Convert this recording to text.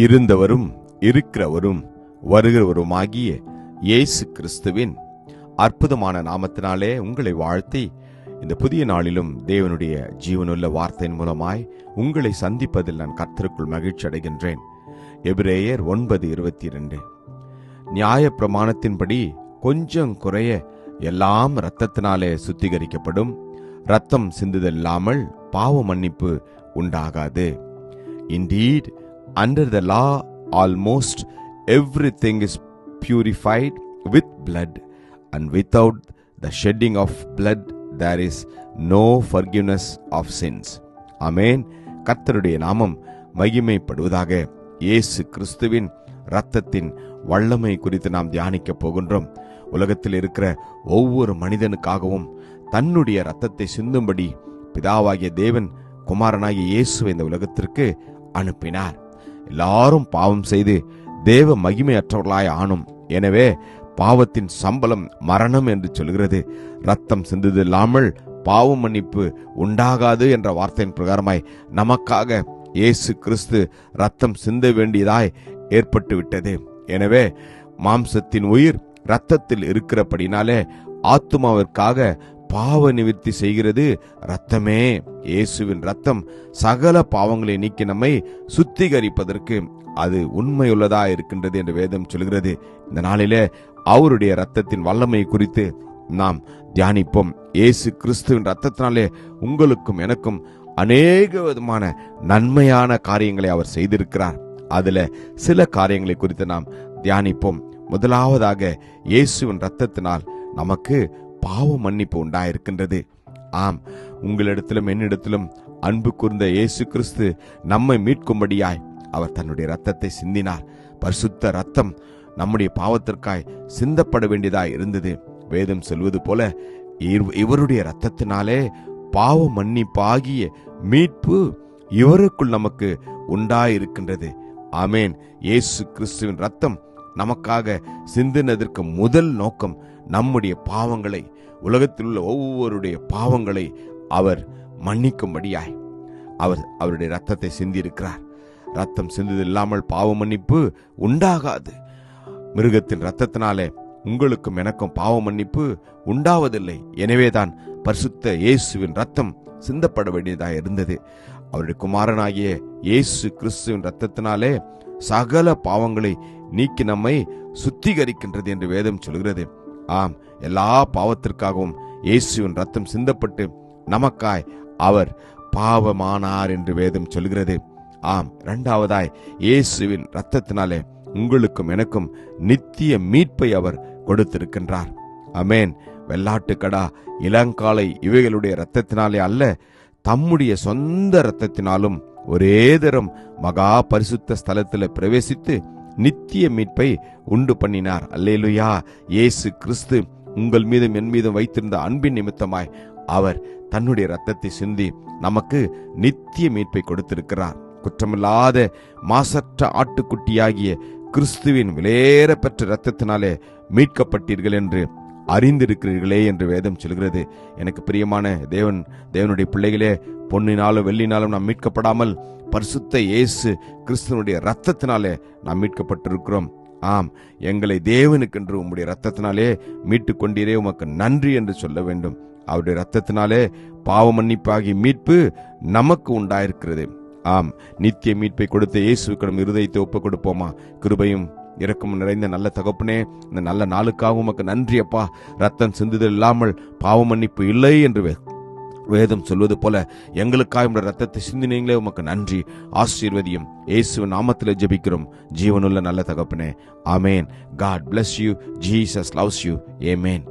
இருந்தவரும் இருக்கிறவரும் வருகிறவருமாகிய இயேசு கிறிஸ்துவின் அற்புதமான நாமத்தினாலே உங்களை வாழ்த்தி இந்த புதிய நாளிலும் தேவனுடைய ஜீவனுள்ள வார்த்தையின் மூலமாய் உங்களை சந்திப்பதில் நான் கர்த்தருக்குள் மகிழ்ச்சி அடைகின்றேன். எபிரேயர் ஒன்பது இருபத்தி இரண்டு நியாய பிரமாணத்தின்படி கொஞ்சம் குறைய எல்லாம் இரத்தத்தினாலே சுத்திகரிக்கப்படும். ரத்தம் சிந்துதல்லாமல் பாவ மன்னிப்பு உண்டாகாது. Indeed under the law, almost everything is purified with blood, and without the shedding of blood, there is no forgiveness of sins amen கர்த்தருடைய நாமம் மகிமைப்படுவதாக இயேசு கிறிஸ்துவின் இரத்தத்தின் வல்லமை குறித்து நாம் தியானிக்கப் போகின்றோம். உலகத்தில் இருக்கிற ஒவ்வொரு மனிதனுக்காகவும் தன்னுடைய இரத்தத்தை சிந்தும்படி பிதாவாகிய தேவன் குமாரனாகிய இயேசுவை இந்த உலகத்திற்கு அனுப்பினார். எல்லாரும் பாவம் செய்து தேவ மகிமையற்றவர்களாய் ஆனும் எனவே பாவத்தின் சம்பளம் மரணம் என்று சொல்கிறது. ரத்தம் சிந்தது இல்லாமல் பாவ மன்னிப்பு உண்டாகாது என்ற வார்த்தையின் பிரகாரமாய் நமக்காக இயேசு கிறிஸ்து ரத்தம் சிந்த வேண்டியதாய் ஏற்பட்டு விட்டது எனவே மாம்சத்தின் உயிர் ரத்தத்தில் இருக்கிறபடினாலே ஆத்துமாவிற்காக பாவ நிவர்த்தி செய்கிறது ரத்தமே இயேசுவின் ரத்தம் சகல பாவங்களை நீக்கி நம்மை சுத்திகரிப்பதற்கு அது உண்மையுள்ளதா இருக்கின்றது என்று வேதம் சொல்கிறது. இந்த நாளிலே அவருடைய ரத்தத்தின் வல்லமை குறித்து நாம் தியானிப்போம். இயேசு கிறிஸ்துவின் ரத்தத்தினாலே உங்களுக்கும் எனக்கும் அநேக விதமான நன்மையான காரியங்களை அவர் செய்திருக்கிறார். அதுல சில காரியங்களை குறித்து நாம் தியானிப்போம். முதலாவதாக இயேசுவின் ரத்தத்தினால் நமக்கு பாவ மன்னிப்பு உண்டாயிருக்கின்றது. ஆம் உங்களிடத்திலும் என்னிடத்திலும் அன்பு கூர்ந்த இயேசு கிறிஸ்து நம்மை மீட்கும்படியாய் அவர் தன்னுடைய ரத்தத்தை சிந்தினார். பரிசுத்த ரத்தம் நம்முடைய பாவத்திற்காய் சிந்தப்பட வேண்டியதாய் இருந்தது. வேதம் சொல்வது போல இவ்- இவருடைய ரத்தத்தினாலே பாவ மன்னிப்பாகிய மீட்பு இவருக்குள் நமக்கு உண்டாயிருக்கின்றது. ஆமேன். இயேசு கிறிஸ்துவின் ரத்தம் நமக்காக சிந்தினதற்கு முதல் நோக்கம் நம்முடைய பாவங்களை உலகத்தில் உள்ள ஒவ்வொருடைய பாவங்களை அவர் மன்னிக்கும்படியாய் அவர் அவருடைய ரத்தத்தை சிந்தியிருக்கிறார். ரத்தம் சிந்தது இல்லாமல் பாவ மன்னிப்பு உண்டாகாது. மிருகத்தின் ரத்தத்தினாலே உங்களுக்கும் எனக்கும் பாவ மன்னிப்பு உண்டாவதில்லை. எனவேதான் பரிசுத்த இயேசுவின் ரத்தம் சிந்தப்பட வேண்டியதாக இருந்தது. அவருடைய குமாரனாகிய இயேசு கிறிஸ்துவின் ரத்தத்தினாலே சகல பாவங்களை நீக்கி நம்மை சுத்திகரிக்கின்றது என்று வேதம் சொல்கிறது. ஆம் எல்லா பாவத்திற்காகவும் இயேசுவின் ரத்தம் சிந்தப்பட்டு நமக்காய் அவர் பாவமானார் என்று வேதம் சொல்கிறது. ஆம் இரண்டாவதாய் இயேசுவின் ரத்தத்தினாலே உங்களுக்கும் எனக்கும் நித்திய மீட்பை அவர் கொடுத்திருக்கின்றார். அமேன் வெள்ளாட்டுக்கடா இளங்காலை இவைகளுடைய இரத்தத்தினாலே அல்ல தம்முடைய சொந்த இரத்தத்தினாலும் ஒரே தரம் மகா பரிசுத்த ஸ்தலத்தில் பிரவேசித்து நித்திய மீட்பை உண்டு பண்ணினார். அல்லேலுயா. இயேசு கிறிஸ்து உங்கள் மீதும் என் மீதும் வைத்திருந்த அன்பின் நிமித்தமாய் அவர் தன்னுடைய ரத்தத்தை சிந்தி நமக்கு நித்திய மீட்பை கொடுத்திருக்கிறார். குற்றமில்லாத மாசற்ற ஆட்டுக்குட்டியாகிய கிறிஸ்துவின் விலையேற பெற்ற இரத்தத்தினாலே மீட்கப்பட்டீர்கள் என்று அறிந்திருக்கிறீர்களே என்று வேதம் சொல்கிறது. எனக்கு பிரியமான தேவன் தேவனுடைய பிள்ளைகளே பொன்னினாலும் வெள்ளினாலும் நாம் மீட்கப்படாமல் பரிசுத்த இயேசு கிறிஸ்தனுடைய ரத்தத்தினாலே நாம் மீட்கப்பட்டிருக்கிறோம். ஆம் எங்களை தேவனுக்கென்று உம்முடைய ரத்தத்தினாலே மீட்டு கொண்டீரே உமக்கு நன்றி என்று சொல்ல வேண்டும். அவருடைய ரத்தத்தினாலே பாவ மன்னிப்பாகி மீட்பு நமக்கு உண்டாயிருக்கிறது. ஆம் நித்திய மீட்பை கொடுத்த இயேசுக்கிடம் இருதயத்தை ஒப்புக் கொடுப்போமா கிருபையும் இறக்கம் நிறைந்த நல்ல தகப்பனே இந்த நல்ல நாளுக்காக உமக்கு நன்றி அப்பா. ரத்தம் சிந்துதல் இல்லாமல் பாவ மன்னிப்பு இல்லை என்று வே- வேதம் சொல்வது போல எங்களுக்காக உம்முடைய ரத்தத்தை சிந்தினீங்களே உமக்கு நன்றி. ஆசீர்வதியும். இயேசுவின் நாமத்தில் ஜெபிக்கிறோம். ஜீவனுள்ள நல்ல தகப்பனே. ஆமேன். God bless you Jesus loves you amen